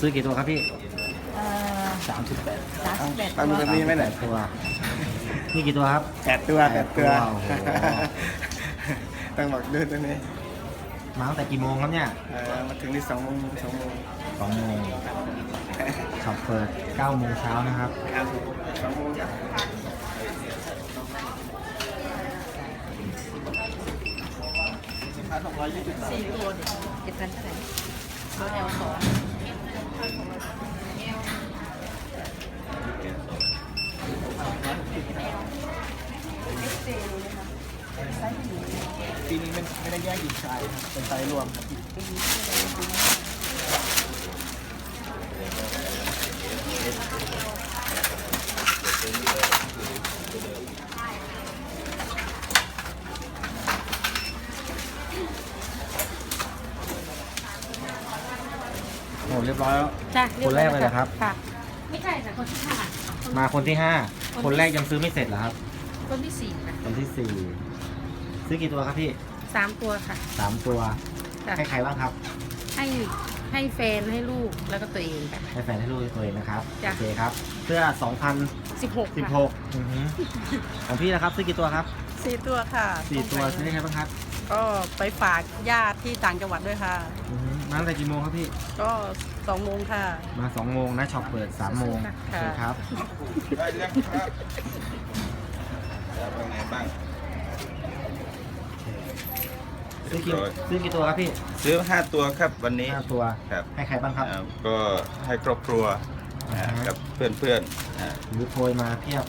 ซื้อกี่ตัวครับพี่เอ่อสามสิบแปดสามสิบแปดตั้งตัวตัวนี้ไหมเนี่ยตัว นี่กี่ตัวครับ แปดตัวแปดตัวโอ้โหต้องบอกดูตัวนี้มาตั้งแต่กี่โมงครับเนี่ยเออมาถึงที่สองโมงสองโมงสองโมงขับเปิดเก้าโมงเช้านะครับ ครับสองโมงสี่ตัวเนี่ยเจ็ดพันเท่าไหร่ตัวแอลสอง ปีนี้ไม่ไม่ได้แยกหญิงชายครับเป็นไซส์รวมครับ โอ้เรียบร้อยแล้ว จ้ะคนแรกเลยเหรอครับ ค่ะ ไม่ใช่ค่ะคนที่ห้ามาคนที่ห้าคนที่คนแรกยังซื้อไม่เสร็จเหรอครับ คนที่สี่ค่ะคนที่สี่ซื้อกี่ตัวครับพี่สามตัวค่ะ สามตัวค่ะ ให้ใครบ้างครับ ให้ให้แฟนให้ลูกแล้วก็ตัวเองค่ะ ให้แฟนให้ลูกให้ตัวเองนะครับจ้ะ โอเคครับเสื้อสิบหก2016อือหือของพี่นะครับซื้อกี่ตัวครับสี่ตัวค่ะสี่ตัวซื้อให้ใครบ้างครับ ก็ไปฝากญาติที่ต่างจังหวัดด้วยค่ะ อือหือมาตั้งแต่กี่โมงครับพี่ ก็สองโมงค่ะ มาสองโมงนะช็อปเปิดสามโมงโอเคครับ ได้เรื่องครับจะเป็นไงบ้าง ซื้อกี่ซื้อกี่ตัวครับพี่ซื้อห้าตัวครับวันนี้ ห้าตัว ครับให้ใครบ้างครับ อ่าก็ให้ครอบครัวอ่าอ่ากับเพื่อนๆอ่า หรือโพยมาเพียบ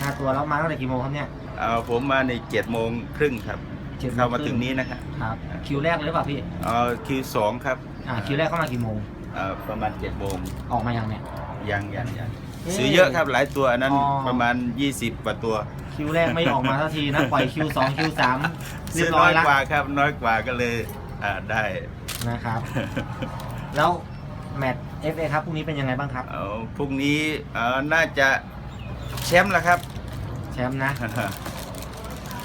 ห้าตัวแล้วมาตั้งแต่กี่โมงครับเนี่ยเอาผมมาในเจ็ดโมงครึ่งครับ เจ็ดโมงเข้ามาครึ่ถึงนี้นะครับครับ คิวแรกเลยหรือเปล่าพี่เอาคิวสองครับอ่าคิวแรกเข้ามากี่โมงอ่าประมาณเจ็ดโมงออกมายังเนี่ย ยังยังยังเอ๊ะซื้อเยอะครับหลายตัวอันนั้นอ๋อ ประมาณ 20กว่าตัว คิวแรกไม่ออกมาสักทีนะปล่อยคิวสองคิวสามเรียซื้บอร้น้ออยยแล้วกว่าครับน้อยกว่าก็เลยอ่าได้ นะครับ แล้วแมตช์ FA ครับพรุ่งนี้เป็นยังไงบ้างครับ เอาพรุ่งนี้เอ่อน่าจะแชมป์ละครับ แชมป์นะ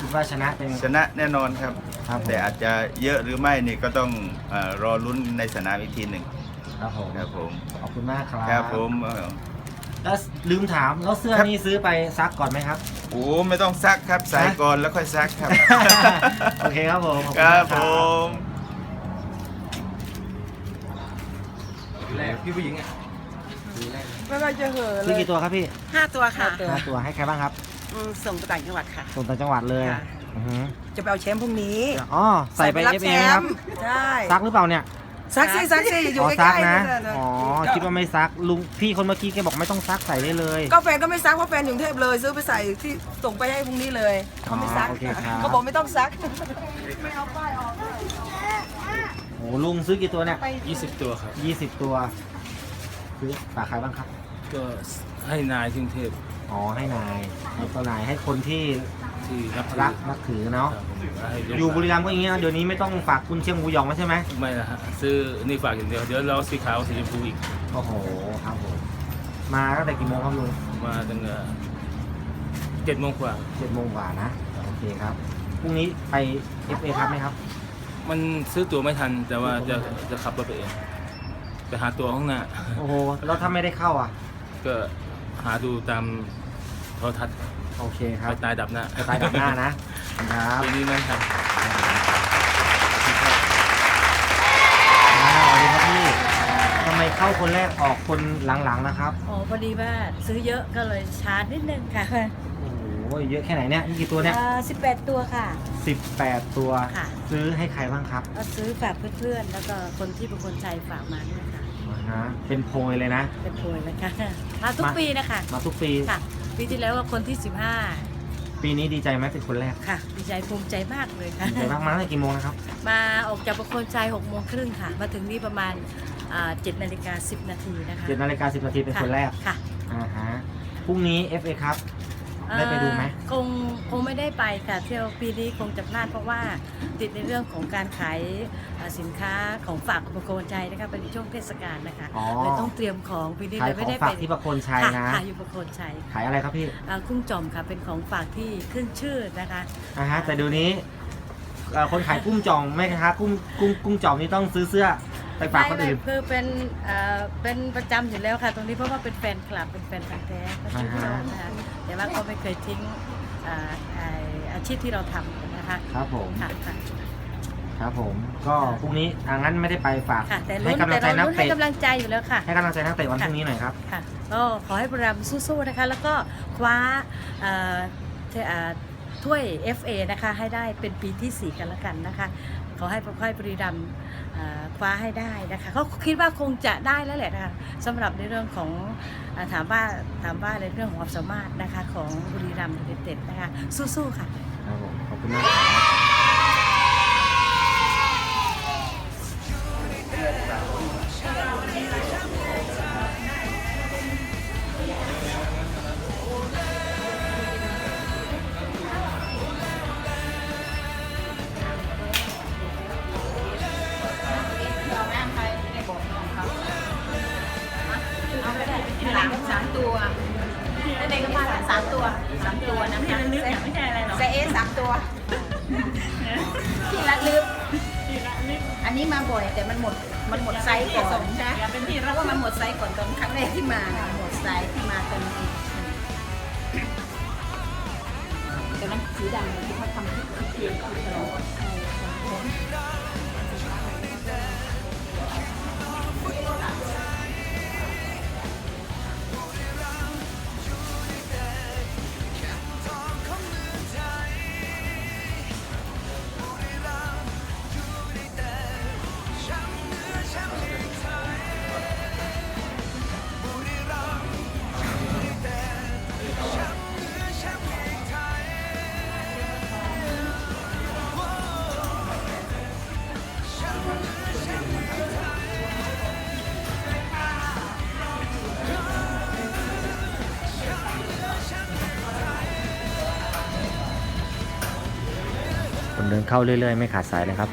คิดว่าชนะเป็นชนะแน่นอนครับ ครับผม แต่อาจจะเยอะหรือไม่นี่ก็ต้องเออรอลุ้นในสนามอีกทีหนึ่งครับผมครับผมขอบคุณมากครับครับผมเอ่อ แล้วลืมถามแล้วเสื้อครับ นี่ซื้อไปซักก่อนไหมครับ โอ้ไม่ต้องซักครับใส่ก่อนแล้วค่อยซักครับ โอเคครับผมขอณคมากรับผมแรกพี่ผู้หญิงอะ ไม่ว่าจะเหอะเลซื้อยกี่ตัวครับพี่ห้าตัวค่ะ ห้าตัวให้ใครบ้างครับ อืมส่งไปต่างจังหวัดค่ะ ส่งต่างจังหวัดเลยค่ะ อือหือจะไปเอาแชมป์พรุ่งนี้อ๋อใส่ไปรับ FA ไหมครับใช่ซักหรือเปล่าเนี่ยซักซิซักซิอยู่อ๋อใกซักล้ๆนะนั่นน่ะอ๋อคิดว่าไม่ซักลุงพี่คนเมื่อกี้แกบอกไม่ต้องซักใส่ได้เลยก็แฟนก็ไม่ซักเพราะแฟนอยู่กรุงเทพเลย ซื้อไปใส่ที่ส่งไปให้พรุ่งนี้เลยเขาไม่ซักอ๋อโอเคครับเขาบอกไม่ต้องซัก โอ้ลุงซื้อกี่ตัวเนี่ย20 ตัวครับ ยี่สิบตัวซื้อฝากใครบ้างครับก็ให้นายที่กรุงเทพอ๋อให้นาย ให้ตัวนายให้คนที่ที่นับถือรักนับถือเนาะครับผมให้กอยู่บุรีรัมย์ก็อย่างเงี้ยเดี๋ยวนี้ไม่ต้องฝากคุณเชียงหมูหยองแล้วใช่ไหมไม่นะฮะซื้อนี่ฝากอย่างเดียวเดี๋ยวเราสีขาวสีชมพูอีกโอ้โหครับผมมาตั้งแต่กี่โมงครับลุงมาตั้งแต่เจ็ดโมงกว่าเจ็ดโมงกว่านะโอเคครับพรุ่งนี้ไป FA ครับไหมครับ มันซื้อตั๋วไม่ทันแต่ว่าจะจะขับรถไปเองไปหาตั๋วข้างหน้าโอ้โหแล้วถ้าไม่ได้เข้าอะ ก็หาดูตาม โทรทัศน์โอเคครัไปบตายดับหน้าจะไปดับหน้านะครับ ปีนี้ไม่ทันอ่าสวัสดีครับพี่ทำไมเข้าคนแรกออกคนหลังๆนะครับอ๋อพอดีว่าซื้อเยอะก็เลยชาร์จนิดนึงค่ะโอ้โหเยอะแค่ไหนเนี่ยนี่กี่ตัวเนี่ยสิบแปดตัวค่ะ 18 ตัว ค่ะ ซื้อให้ใครบ้างครับก็ซื้อฝากเพื่อนๆ แล้วก็คนที่เป็นคนใจฝากมาด้วยค่ะอ่าฮะเป็นโพยเลยนะ เป็นโพยนะคะมาทุกมา ปีนะคะ มาทุกปีค่ะ ปีที่แล้วว่าคนที่ ปีนี้ดีใจไหมเป็นคนแรก15 ค่ะ ดีใจภูมิใจมากเลยค่ะ ดีใจมากมาตั้งแต่กี่โมงนะครับมาออกจากประโคนชัย6โมงครึ่งค่ะ มาถึงนี่ประมาณ7นาฬิกา10 นาทีนะคะเจ็ดนาฬิกาสิบนาทีเป็นคนแรกค่ะอ่าฮะพรุ่งนี้ FA ครับ ได้ไปดูไหมเอ่อคงคงไม่ได้ไปค่ะเที่ยวปีนี้คงจะพลาดเพราะว่าติดในเรื่องของการขายเอ่อสินค้าของฝากประโคนชัยนะคะเป็นช่วงเทศกาลนะคะอ๋อเลยต้องเตรียมของปีนี้ขายเลยขไม่องได้ฝาไปกที่ประโคนชัยค่ะนะค่ะอยู่ประโคนชัยขายอะไรครับพี่เอ่อกุ้งจอมค่ะเป็นของฝากที่ขึ้นชื่อนะคะอ่าฮะแต่เดี๋ยวนี้เอ่อคนขายกุ้งจ่องแม่ค้ากุ้งกุ้งกุ้งจ่องนี่ต้องซื้อเสื้อ ไปฝากคนอื่นไม่คือเป็นเอ่อเป็นประจำอยู่แล้วค่ะ ตรงนี้เพราะว่าเป็นแฟนคลับเป็นแฟนพันธ์แท้ก็ชื่อพี่น้องนะคะแต่ว่าก็ไม่เคยทิ้งเอ่อไอ้อาชีพที่เราทำนะคะครับผม ค่ะค่ะ ครับผม ก็พรุ่งนี้อ่างั้นไม่ได้ไปฝากค่ะแต่ให้ลุ้นกำลัแต่งใจเรานักลุ้นให้เตะกำลังใจอยู่แล้วค่ะ ให้กำลังใจนักเตะวันพรุ่งนี้หน่อยครับ ค่ะก็ขอให้บุรีรัมย์สู้ๆนะคะ แล้วก็คว้าเอ่อเทเอ่อ ถ้วย FA นะคะ ให้ได้เป็นปีที่ 4 กันละกันนะคะขอให้ค่อยๆบุรีรัมคว้าให้ได้นะคะเขาคิดว่าคงจะได้แล้วแหละนะคะสำหรับในเรื่องของอถามว่าถามว่าในเรื่องของความสามารถนะคะของบุรีรัมย์ยูไนเต็ดนะคะสู้ๆค่ะครับผมขอบคุณมาก ตัวนะคะไม่ใช่อะไรหรอกเซเอสามตัว ที่ละลึกอันนี้มาบ่อยแต่มันหมด มันหมดไซส์ก่อนใช่ไหมเป็นที่เราว่ามันหมดไซส์ก่อนตอนครั้งแรกที่มานะหมดไซส์ที่มาตอนนี้แต่มันสีดำที่เขาทำที่เทียมที่ตลอด เดินเข้าเรื่อยๆ ไม่ขาดสายเลยครับ